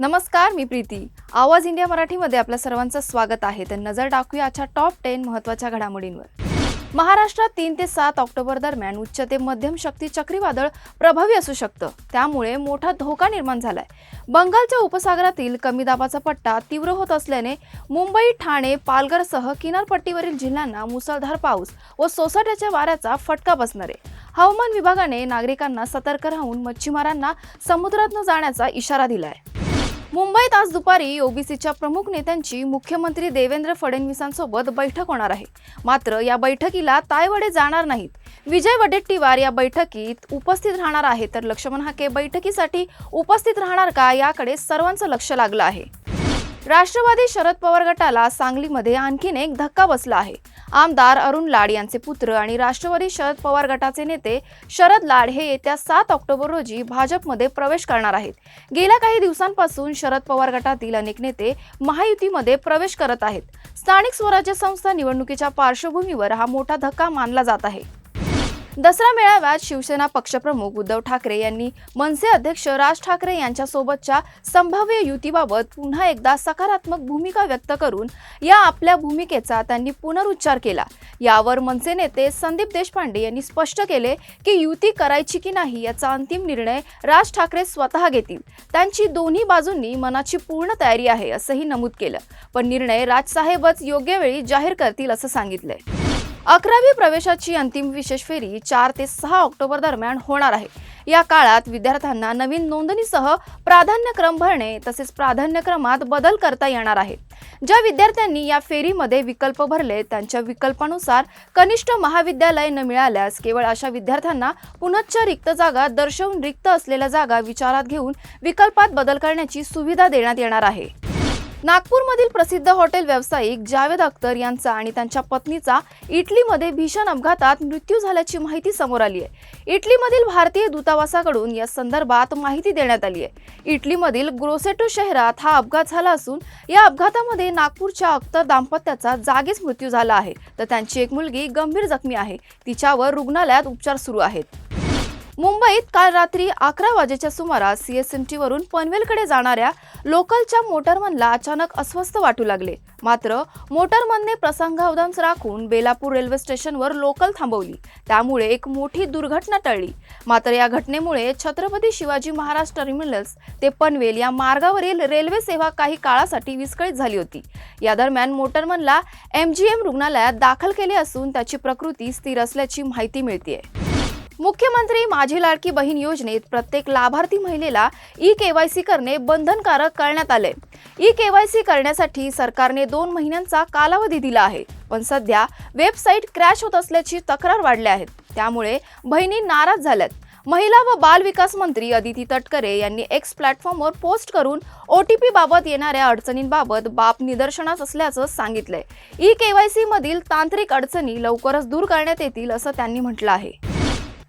नमस्कार मी प्रीती. आवाज इंडिया मराठीमध्ये आपल्या सर्वांचं स्वागत आहे. तर नजर टाकूया आजच्या टॉप टेन महत्त्वाच्या घडामोडींवर. महाराष्ट्रात तीन ते सात ऑक्टोबर दरम्यान उच्च ते मध्यम शक्ती चक्रीवादळ प्रभावी असू शकतं. त्यामुळे मोठा धोका निर्माण झालाय. बंगालच्या उपसागरातील कमी दाबाचा पट्टा तीव्र होत असल्याने मुंबई ठाणे पालघरसह किनारपट्टीवरील जिल्ह्यांना मुसळधार पाऊस व सोसाट्याच्या वाऱ्याचा फटका बसणार. आहे हवामान विभागाने नागरिकांना सतर्क राहून मच्छीमारांना समुद्रात न जाण्याचा इशारा दिलाय. मुंबईत आज दुपारी ओबीसीच्या प्रमुख नेत्यांची मुख्यमंत्री देवेंद्र फडणवीसांसोबत बैठक होणार आहे. मात्र या बैठकीला तायवडे जाणार नाहीत. विजय वडेट्टीवार या बैठकीत उपस्थित राहणार आहे तर लक्ष्मण हाके बैठकीसाठी उपस्थित राहणार का याकडे सर्वांचं लक्ष लागलं आहे. राष्ट्रवादी शरद पवार गटाला सांगलीमध्ये आणखीन एक धक्का बसला आहे. आमदार अरुण लाड यांचे पुत्र आणि राष्ट्रवादी शरद पवार गटाचे नेते शरद लाड हे येत्या सात ऑक्टोबर रोजी भाजपमध्ये प्रवेश करणार आहेत. गेल्या काही दिवसांपासून शरद पवार गटातील अनेक नेते महायुतीमध्ये प्रवेश करत आहेत. स्थानिक स्वराज्य संस्था निवडणुकीच्या पार्श्वभूमीवर हा मोठा धक्का मानला जात आहे. दसरा मेळाव्यात शिवसेना पक्षप्रमुख उद्धव ठाकरे यांनी मनसे अध्यक्ष राज ठाकरे यांच्यासोबतच्या संभाव्य युतीबाबत पुन्हा एकदा सकारात्मक भूमिका व्यक्त करून या आपल्या भूमिकेचा त्यांनी पुनरुच्चार केला. यावर मनसे नेते संदीप देशपांडे यांनी स्पष्ट केले की युती करायची की नाही याचा अंतिम निर्णय राज ठाकरे स्वतः घेतील. त्यांची दोन्ही बाजूंनी मनाची पूर्ण तयारी आहे असंही नमूद केलं. पण निर्णय राजसाहेबच योग्य वेळी जाहीर करतील असं सांगितलंय. अकरावी प्रवेशाची अंतिम विशेष फेरी चार ते सहा ऑक्टोबर दरम्यान होणार आहे. या काळात विद्यार्थ्यांना नवीन नोंदणीसह प्राधान्यक्रम भरणे तसेच प्राधान्यक्रमात बदल करता येणार आहेत ज्या विद्यार्थ्यांनी या फेरीमध्ये विकल्प भरले त्यांच्या विकल्पानुसार कनिष्ठ महाविद्यालय न मिळाल्यास केवळ अशा विद्यार्थ्यांना पुनश्च रिक्त जागा दर्शवून रिक्त असलेल्या जागा विचारात घेऊन विकल्पात बदल करण्याची सुविधा देण्यात येणार आहे. नागपूरमधील प्रसिद्ध हॉटेल व्यावसायिक जावेद अख्तर यांचा आणि त्यांच्या पत्नीचा इटलीमध्ये भीषण अपघातात मृत्यू झाल्याची माहिती समोर आली आहे. इटलीमधील भारतीय दूतावासाकडून या संदर्भात माहिती देण्यात आली आहे. इटलीमधील ग्रोसेटो शहरात हा अपघात झाला असून या अपघातामध्ये नागपूरच्या अख्तर दाम्पत्याचा जागीच मृत्यू झाला आहे. तर त्यांची एक मुलगी गंभीर जखमी आहे. तिच्यावर रुग्णालयात उपचार सुरू आहेत. मुंबईत काल रात्री अकरा वाजेच्या सुमारास सीएसएमटी वरून पनवेलकडे जाणाऱ्या लोकलच्या मोटरमनला अचानक अस्वस्थ वाटू लागले. मात्र मोटरमनने प्रसंगावधान राखून बेलापूर रेल्वे स्टेशनवर लोकल थांबवली. त्यामुळे एक मोठी दुर्घटना टळली. मात्र या घटनेमुळे छत्रपती शिवाजी महाराज टर्मिनल्स ते पनवेल या मार्गावरील रेल्वे सेवा काही काळासाठी विस्कळीत झाली होती. या दरम्यान मोटरमनला एमजीएम रुग्णालयात दाखल केले असून त्याची प्रकृती स्थिर असल्याची माहिती मिळते मुख्यमंत्री माझी लाडकी बहीण योजनेत प्रत्येक लाभार्थी महिलेला ई केवायसी करणे बंधनकारक करण्यात आले. ई केवायसी करण्यासाठी सरकारने दोन महिन्यांचा कालावधी दिला आहे पण सध्या वेबसाईट क्रॅश होत असल्याची तक्रार वाढल्या आहेत. त्यामुळे बहिणी नाराज झाल्यात. महिला व बाल विकास मंत्री अदिती तटकरे यांनी एक्स प्लॅटफॉर्मवर पोस्ट करून ओ टी पी बाबत येणाऱ्या अडचणींबाबत बाप निदर्शनास असल्याचं सांगितलंय. ई केवायसी मधील तांत्रिक अडचणी लवकरच दूर करण्यात येतील असं त्यांनी म्हटलं आहे.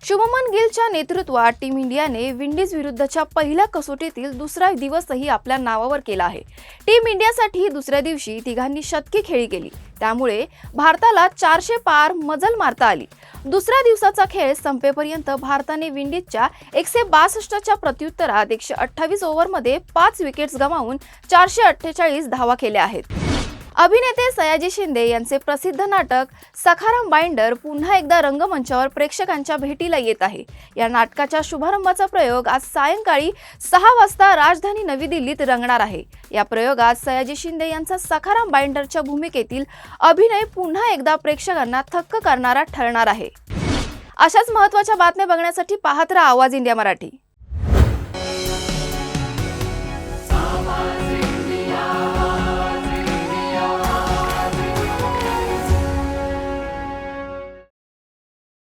शुभमन गिलच्या नेतृत्वात टीम इंडियाने विंडीज विरुद्धच्या पहिल्या कसोटीतील दुसरा दिवसही आपल्या नावावर केला आहे. टीम इंडियासाठी दुसऱ्या दिवशी तिघांनी शतकी खेळी केली. त्यामुळे भारताला चारशे पार मजल मारता आली. दुसऱ्या दिवसाचा खेळ संपेपर्यंत भारताने विंडीजच्या एकशे बासष्टच्या प्रत्युत्तरात एकशे अठ्ठावीस ओव्हरमध्ये पाच विकेट्स गमावून चारशे अठ्ठेचाळीस धावा केल्या आहेत. अभिनेते सयाजी शिंदे यांचे प्रसिद्ध नाटक सखाराम बाइंडर पुन्हा एकदा रंगमंचावर प्रेक्षकांच्या भेटीला येत आहे. या नाटकाच्या शुभारंभाचा प्रयोग आज सायंकाळी सहा वाजता राजधानी नवी दिल्लीत रंगणार आहे. या प्रयोगात सयाजी शिंदे यांचा सखाराम बाइंडरच्या भूमिकेतील अभिनय पुन्हा एकदा प्रेक्षकांना थक्क करणारा ठरणार आहे. अशाच महत्त्वाच्या बातम्या बघण्यासाठी पाहत राहा आवाज इंडिया मराठी.